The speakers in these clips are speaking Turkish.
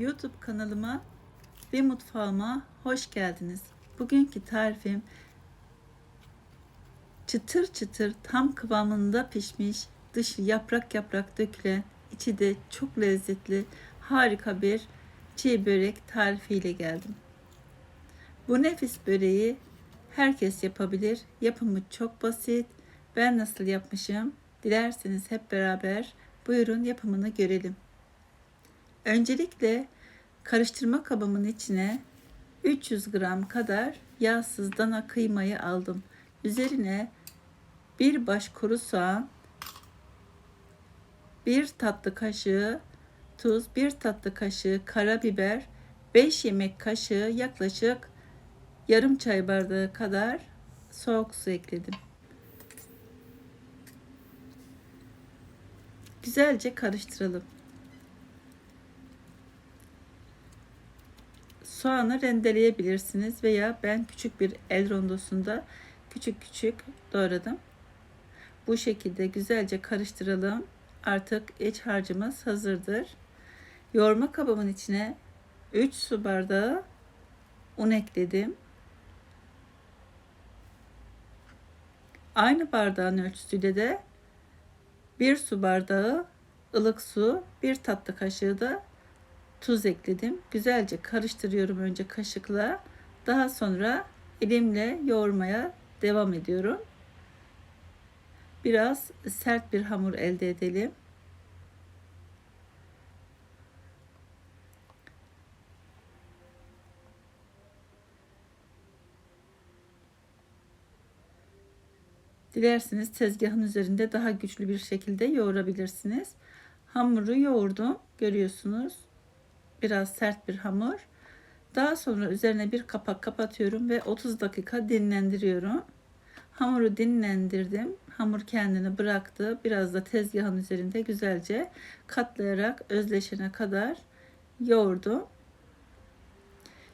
YouTube kanalıma ve mutfağıma hoş geldiniz. Bugünkü tarifim çıtır çıtır tam kıvamında pişmiş, dışı yaprak yaprak dökülen, içi de çok lezzetli, harika bir çiğ börek tarifiyle geldim. Bu nefis böreği herkes yapabilir. Yapımı çok basit. Ben nasıl yapmışım? Dilerseniz hep beraber buyurun yapımını görelim. Öncelikle karıştırma kabımın içine 300 gram kadar yağsız dana kıymayı aldım. Üzerine bir baş kuru soğan, bir tatlı kaşığı tuz, bir tatlı kaşığı karabiber, 5 yemek kaşığı yaklaşık yarım çay bardağı kadar soğuk su ekledim. Güzelce karıştıralım. Soğanı rendeleyebilirsiniz veya ben küçük bir el rondosunda küçük küçük doğradım. Bu şekilde güzelce karıştıralım. Artık iç harcımız hazırdır. Yoğurma kabımın içine 3 su bardağı un ekledim. Aynı bardağın ölçüsüyle de 1 su bardağı ılık su, 1 tatlı kaşığı da tuz ekledim. Güzelce karıştırıyorum önce kaşıkla. Daha sonra elimle yoğurmaya devam ediyorum. Biraz sert bir hamur elde edelim. Dilerseniz tezgahın üzerinde daha güçlü bir şekilde yoğurabilirsiniz. Hamuru yoğurdum. Görüyorsunuz. Biraz sert bir hamur. Daha sonra üzerine bir kapak kapatıyorum ve 30 dakika dinlendiriyorum. Hamuru dinlendirdim. Hamur kendini bıraktı. Biraz da tezgahın üzerinde güzelce katlayarak özleşene kadar yoğurdum.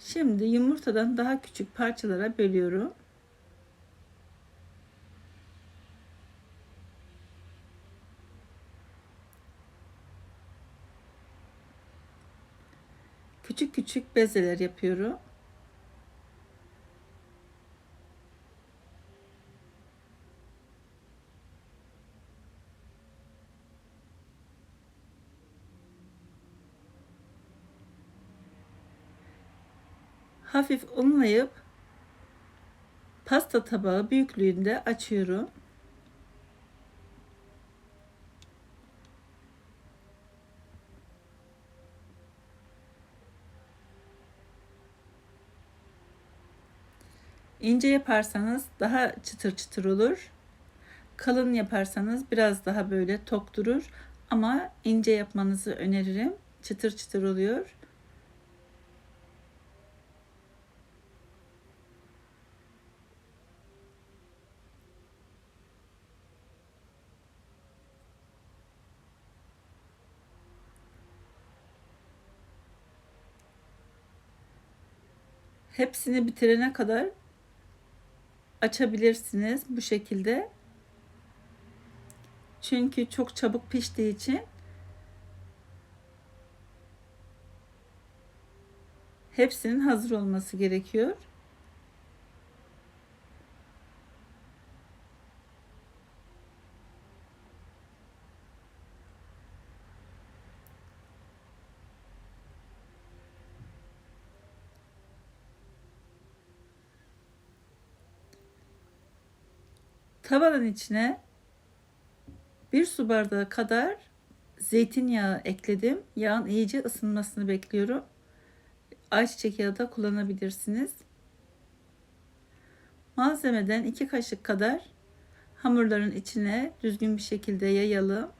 Şimdi yumurtadan daha küçük parçalara bölüyorum. Küçük küçük bezeler yapıyorum. Hafif unlayıp pasta tabağı büyüklüğünde açıyorum. İnce yaparsanız daha çıtır çıtır olur. Kalın yaparsanız biraz daha böyle tok durur. Ama ince yapmanızı öneririm. Çıtır çıtır oluyor. Hepsini bitirene kadar açabilirsiniz bu şekilde. Çünkü çok çabuk piştiği için hepsinin hazır olması gerekiyor. Tavanın içine bir su bardağı kadar zeytinyağı ekledim. Yağın iyice ısınmasını bekliyorum. Ayçiçek yağı da kullanabilirsiniz. Malzemeden iki kaşık kadar hamurların içine düzgün bir şekilde yayalım.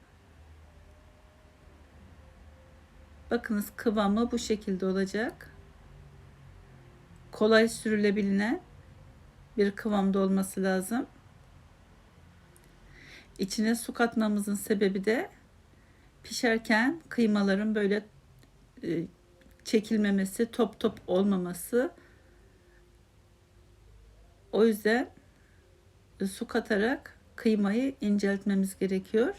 Bakınız kıvamı bu şekilde olacak. Kolay sürülebilen bir kıvamda olması lazım. İçine su katmamızın sebebi de pişerken kıymaların böyle e, çekilmemesi, top top olmaması. O yüzden su katarak kıymayı inceltmemiz gerekiyor.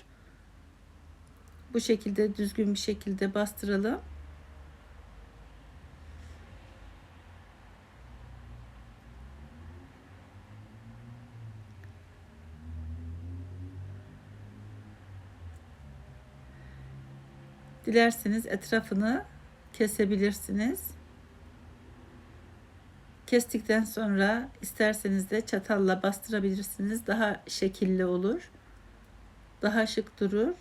Bu şekilde düzgün bir şekilde bastıralım. Dilerseniz etrafını kesebilirsiniz. Kestikten sonra isterseniz de çatalla bastırabilirsiniz. Daha şekilli olur. Daha şık durur.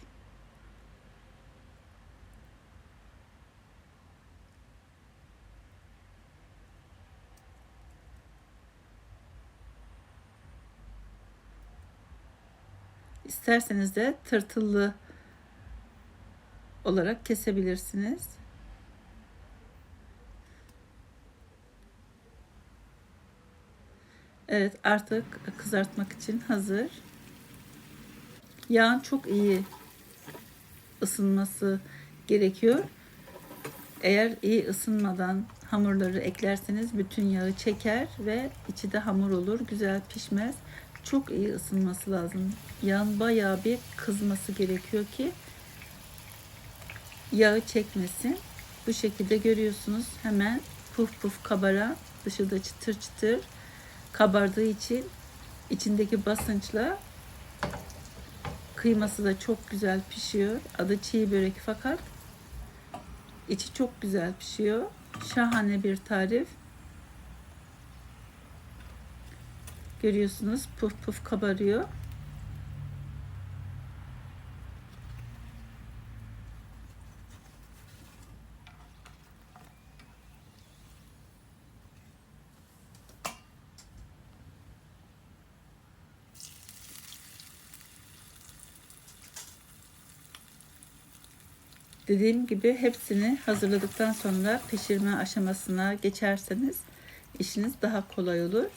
İsterseniz de tırtıllı olarak kesebilirsiniz. Evet artık kızartmak için hazır. Yağın çok iyi ısınması gerekiyor. Eğer iyi ısınmadan hamurları eklerseniz bütün yağı çeker ve içi de hamur olur. Güzel pişmez. Çok iyi ısınması lazım. Yağın bayağı bir kızması gerekiyor ki yağı çekmesin. Bu şekilde görüyorsunuz hemen puf puf kabara dışı da çıtır çıtır kabardığı için içindeki basınçla kıyması da çok güzel pişiyor. Adı çiğ börek fakat içi çok güzel pişiyor. Şahane bir tarif. Görüyorsunuz puf puf kabarıyor. Dediğim gibi hepsini hazırladıktan sonra pişirme aşamasına geçerseniz işiniz daha kolay olur.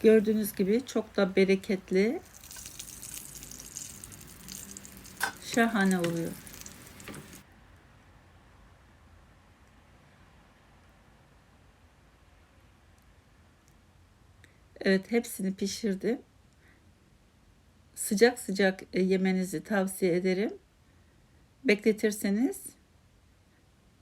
Gördüğünüz gibi çok da bereketli. Şahane oluyor. Evet hepsini pişirdim. Sıcak sıcak e, yemenizi tavsiye ederim. Bekletirseniz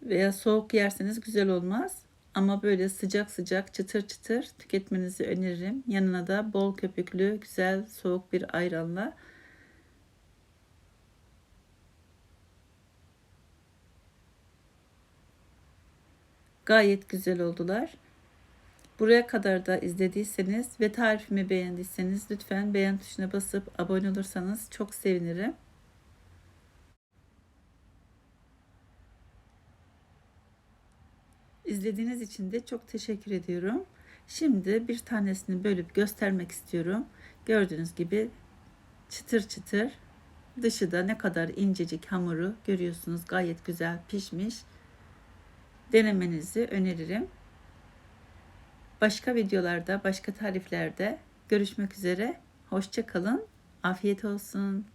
veya soğuk yerseniz güzel olmaz. Ama böyle sıcak sıcak çıtır çıtır tüketmenizi öneririm. Yanına da bol köpüklü güzel soğuk bir ayranla. Gayet güzel oldular. Buraya kadar da izlediyseniz ve tarifimi beğendiyseniz lütfen beğen tuşuna basıp abone olursanız çok sevinirim. İzlediğiniz için de çok teşekkür ediyorum. Şimdi bir tanesini bölüp göstermek istiyorum. Gördüğünüz gibi çıtır çıtır dışı da ne kadar incecik hamuru görüyorsunuz gayet güzel pişmiş. Denemenizi öneririm. Başka videolarda, başka tariflerde görüşmek üzere. Hoşça kalın. Afiyet olsun.